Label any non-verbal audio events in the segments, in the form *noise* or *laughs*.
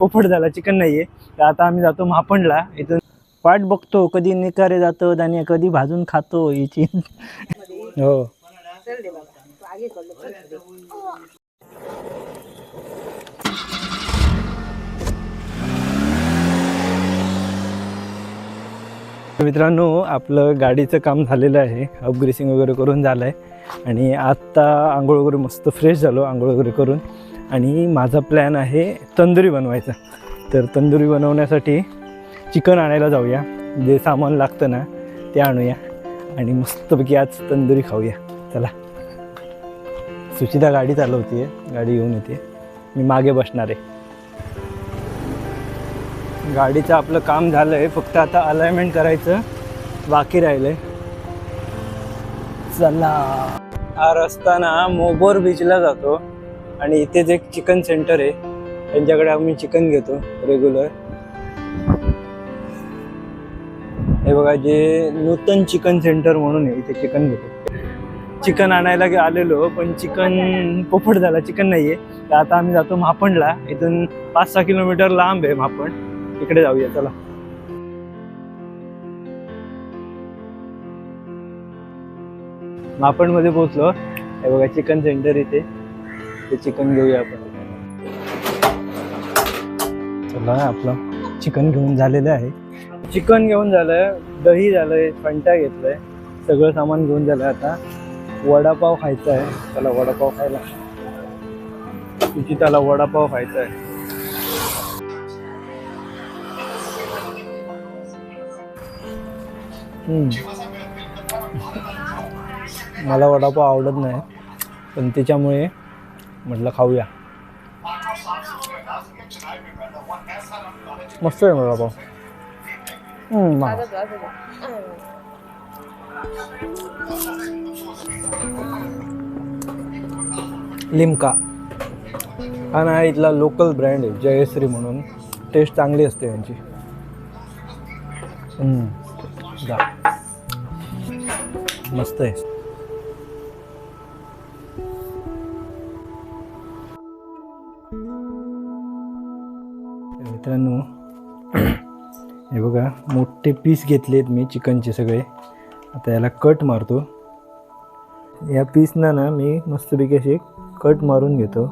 पोपट झाला चिकन नाहीये. तर आता आम्ही जातो मापणला इथून वाट बघतो कधी निकारे जातो आणि कधी भाजून खातो याची. हो. मित्रांनो आपलं गाडीचं काम झालेलं आहे. अपग्रेसिंग वगैरे करून झालं आहे आणि आत्ता आंघोळ वगैरे मस्त फ्रेश झालो आंघोळ वगैरे करून. आणि माझा प्लॅन आहे तंदुरी बनवायचा. तर तंदुरी बनवण्यासाठी चिकन आणायला जाऊया. जे सामान लागतं ना ते आणूया. आणि मस्तपैकी आज तंदुरी खाऊया. चला. सुचिता गाडी चालवते गाडी घेऊन येते. मी मागे बसणार आहे. गाडीचं आपलं काम झालं आहे फक्त आता अलाइनमेंट करायचं. बाकी राहिलं आहे चला. हा रस्ता ना मोबोर बीचला जातो. आणि इथेच एक चिकन सेंटर आहे त्यांच्याकडे आम्ही चिकन घेतो रेग्युलर हे बघा जे नूतन चिकन सेंटर म्हणून आहे इथे चिकन घेतो. चिकन आणायला आलेलो पण चिकन पोपट झाला चिकन नाहीये. तर आता आम्ही जातो मापणला इथून पाच सहा किलोमीटर लांब आहे मापण इकडे जाऊया चला. मापणमध्ये पोहोचलो. हे बघा चिकन सेंटर इथे. ते चिकन घेऊया आपण. चला आपलं चिकन घेऊन झालेलं आहे. चिकन घेऊन झालंय दही झालंय फंटा घेतलंय. सगळं सामान घेऊन झालंय आता. वडापाव खायचा आहे. त्याला वडापाव खायला. त्याला वडापाव खायचा आहे. मला वडापाव आवडत नाही पण त्याच्यामुळे म्हटलं खाऊया. मस्त आहे वडापाव हम्म, वा. लिमका. हा ना इथला लोकल ब्रँड आहे जयश्री म्हणून. टेस्ट चांगली असते यांची. मस्त आहे. मोठे पीस घेतलेत मी चिकनचे सगळे. आता याला कट मारतो. या पीसना ना मी मस्तपैकी असे कट मारून घेतो.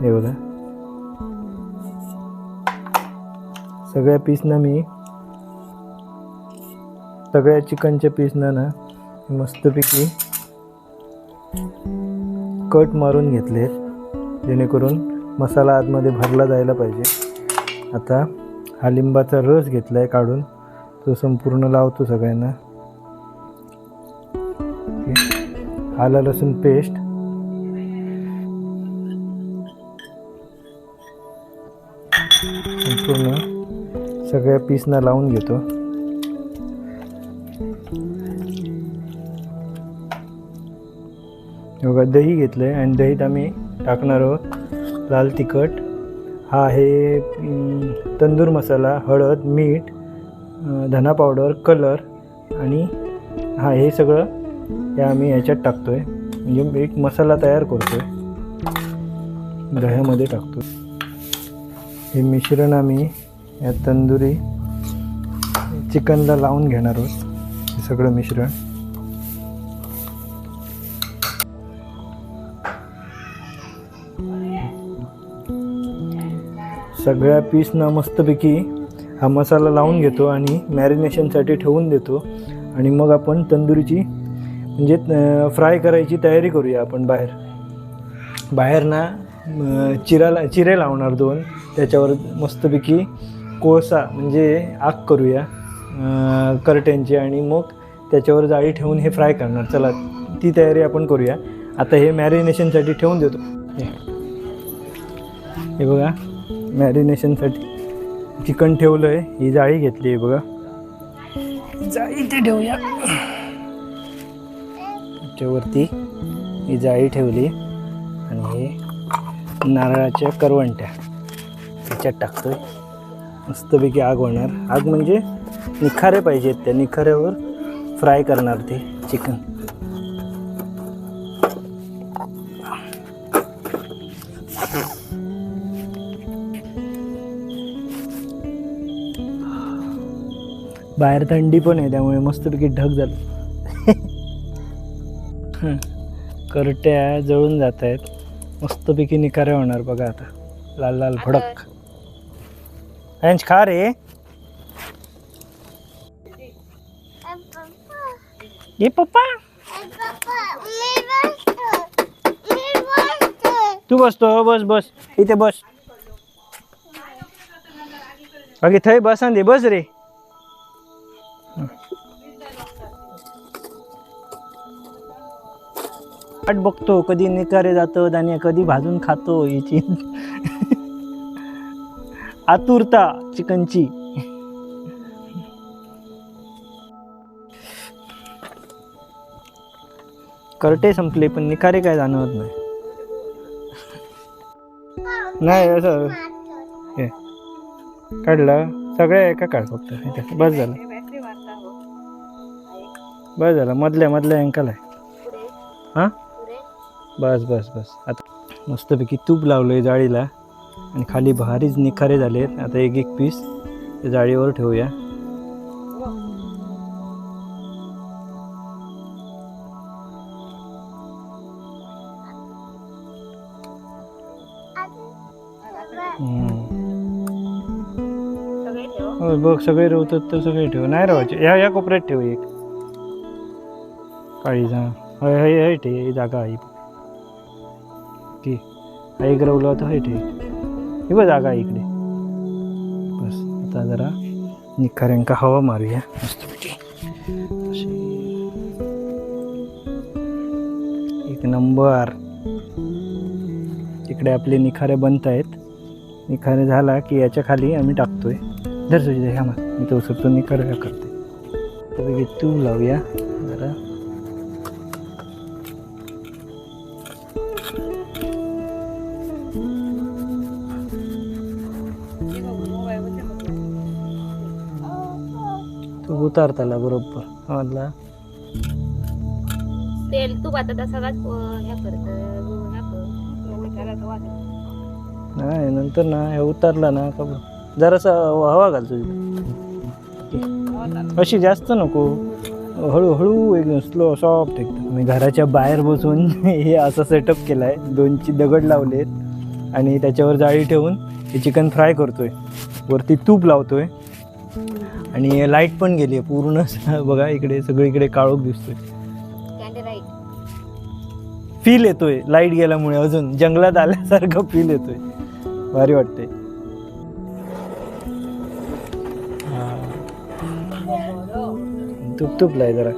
हे बघा. सगळ्या पीसना मी सगळ्या चिकनच्या पीसना ना मस्तपैकी कट मारून घेतलेत. जेणेकरून मसाला आतमध्ये भरला जायला पाहिजे. आता हा लिंबाचा रस घेतला आहे काढून. तो संपूर्ण लावतो सगळ्यांना. आला लसूण पेस्ट संपूर्ण सगळ्या पीसना लावून घेतो. बघा दही घेतलं आहे आणि दहीत आम्ही टाकणार आहोत लाल तिखट. हा आहे तंदूर मसाला हळद मीठ धना पावडर कलर आणि हा हे सगळं हे आम्ही याच्यात टाकतो आहे म्हणजे एक मसाला तयार करतो आहे दह्यामध्ये टाकतो हे मिश्रण आम्ही या तंदुरी चिकनला लावून घेणार आहोत. हे सगळं मिश्रण. सगळ्या पीसना मस्तपैकी हा मसाला लावून घेतो आणि मॅरिनेशनसाठी ठेवून देतो. आणि मग आपण तंदुरीची म्हणजे फ्राय करायची तयारी करूया आपण बाहेर. बाहेर ना चिराला चिरे लावणार दोन. त्याच्यावर मस्तपैकी कोळसा म्हणजे आग करूया करट्यांची आणि मग त्याच्यावर जाळी ठेवून हे फ्राय करणार. चला ती तयारी आपण करूया. आता हे मॅरिनेशनसाठी ठेवून देतो. हे बघा. मॅरिनेशनसाठी चिकन ठेवलं आहे ही जाळी घेतली आहे बघा. जाळी इथे ठेवूया. त्याच्यावरती ही जाळी ठेवली. आणि हे नारळाच्या करवंट्या. त्याच्यात टाकतोय. मस्तपैकी आग होणार. आग म्हणजे निखारे पाहिजेत त्या निखाऱ्यावर फ्राय करणार ते चिकन. बाहेर थंडी पण आहे त्यामुळे मस्तपैकी ढग झालं. करट्या जळून जात आहेत. मस्तपैकी निकाऱ्या होणार बघा आता. लाल लाल भडक अंश खा रे. ये पप्पा. तू बसतो हो, बस बस. इथे बस. बाकी थंय बसा दे बस रे. वाट बघतो कधी निकारे जातो आणि कधी भाजून खातो याची. आतुरता चिकनची. करटे संपले पण निखारे काय जाणवत नाही. नाही असं हे. काढलं. सगळे एका काढ फक्त. बस झालं. बस झालं. मधल्या मधल्या अँकल आहे. हां? बस बस बस. आता मस्तपैकी तूप लावलं आहे जाळीला आणि खाली भारीच निखारे झाले आहेत आता एक एक पीस. त्या जाळीवर ठेवूया. बघ सगळे रवतात तर सगळे ठेव. नाही राहायचे ह्या या कोपऱ्यात ठेव एक. काळी जा हय हय हय ठे जागा आहे. की आई एक रवलं होतं हय ठे बघ जागा इकडे. बस आता जरा निखाऱ्यांका हवा मारूया. मस्तपैकी अशी. एक नंबर. इकडे आपले निखारे बनत आहेत. निखारे झाला की याच्या खाली आम्ही टाकतोय. धर सुजित ह्या मग. मी तो उचलतो निखारे करते. तर तू लावूया. उतारताला बरोबर. मधला तेल तूप आता ह्या करत नाही नंतर ना हे उतारला ना का जरासा हवा घाल तुझी. अशी जास्त नको. हळूहळू एकदम स्लो सॉफ्ट एकदम. मी घराच्या बाहेर बसून हे असा सेटअप केला आहे दोनची दगड लावलेत. आणि त्याच्यावर जाळी ठेवून हे चिकन फ्राय करतोय. वरती तूप लावतोय. आणि लाइट पण गेली आहे पूर्ण बघा इकडे सगळीकडे काळोख दिसतोय फील येतोय लाइट गेल्यामुळे अजून जंगलात आल्यासारखं फील येतोय भारी वाटते तुप तुपलाय जरा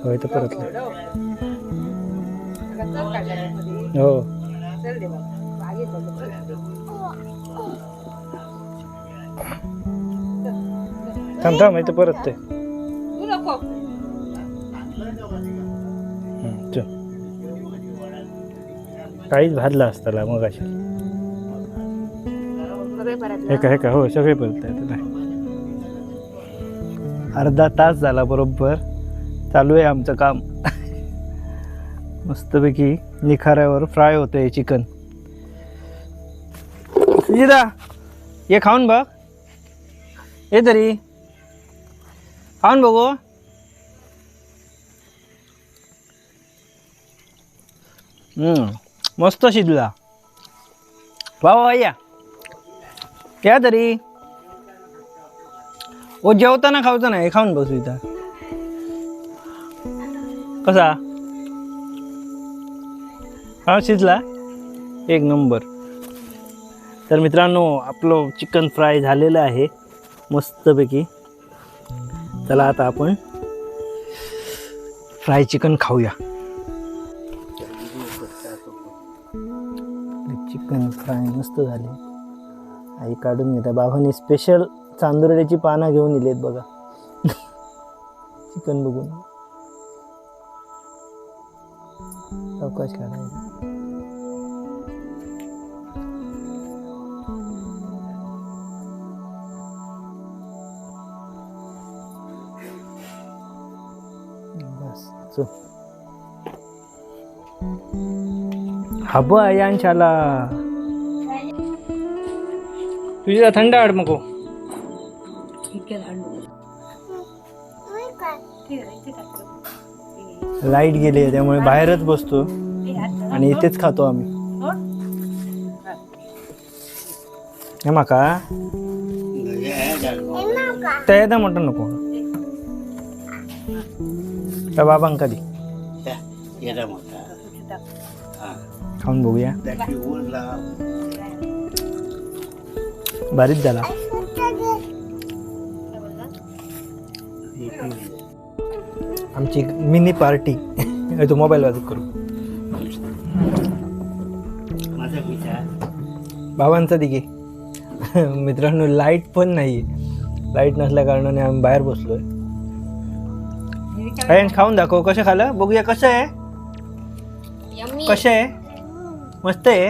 होय तर परतलं हो थांब थांब इथं परत ते. काहीच भाजला असताला मग अशी हे का हे का हो सगळे परत नाही. अर्धा तास झाला बरोबर. चालू आहे आमचं काम. मस्तपैकी निखाऱ्यावर फ्राय होतं आहे चिकन सुजिता ये खाऊन बघ. ये तरी. खाऊन बघू. हम्म, मस्त शिजला. वा या. या तरी. ओ जेवताना खावचं नाही खाऊन बसू इथं. कसा? हा शिजला? एक नंबर. तर मित्रांनो आपलं चिकन फ्राय झालेलं आहे मस्तपैकी. चला आता आपण फ्राय चिकन खाऊया. चिकन फ्राय मस्त झाले. आई काढून घेता. बाबांनी स्पेशल चांदुर्ड्याची पानं घेऊन दिलेत बघा. *laughs* चिकन बघून. अवकाश काढायचा. आहे अंशाला तुझ्या थंड आड नको लाइट गेली त्यामुळे बाहेरच बसतो. आणि इथेच खातो आम्ही. हे माका. त्या येता म्हणतो नको. त्या बाबांका दे खाऊन बघूया भारीच झाला आमची मिनी पार्टी तो मोबाईल वाजत करू बाबांचा दिघे मित्रांनो लाइट पण नाही लाइट नसल्या कारणाने आम्ही बाहेर बसलोय अरे खाऊन दाखव कसं खाल्लं? बघूया कसं आहे? यम्मी कसं आहे? मस्त आहे.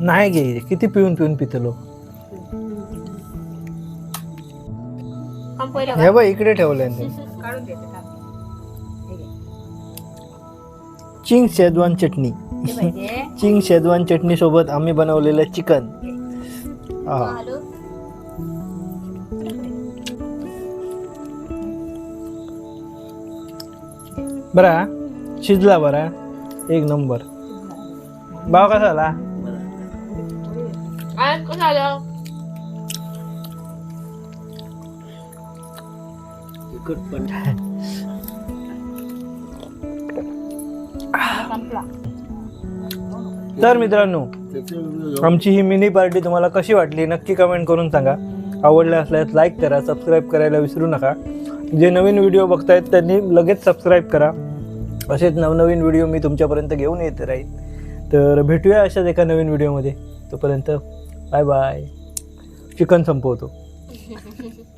नाही गे. किती पिऊन पिऊन पितलो हे बघ. इकडे ठेवलंय चिंग शेजवान चटणी. चिंग शेजवान चटणी सोबत आम्ही बनवलेलं चिकन. बरा? शिजला बरा? एक नंबर. भाव कसा आला? आज कसं आलं? संपला तर मित्रांनो आमची ही मिनी पार्टी तुम्हाला कशी वाटली नक्की कमेंट करून सांगा. आवडल्या असल्यास लाईक करा सबस्क्राईब करायला विसरू नका. जे नवीन व्हिडिओ बघतायत त्यांनी लगेच सबस्क्राईब करा. असेच नवनवीन व्हिडिओ मी तुमच्यापर्यंत घेऊन येत राहील तर भेटूया अशाच एका नवीन व्हिडिओमध्ये तोपर्यंत बाय बाय चिकन संपवतो. *laughs*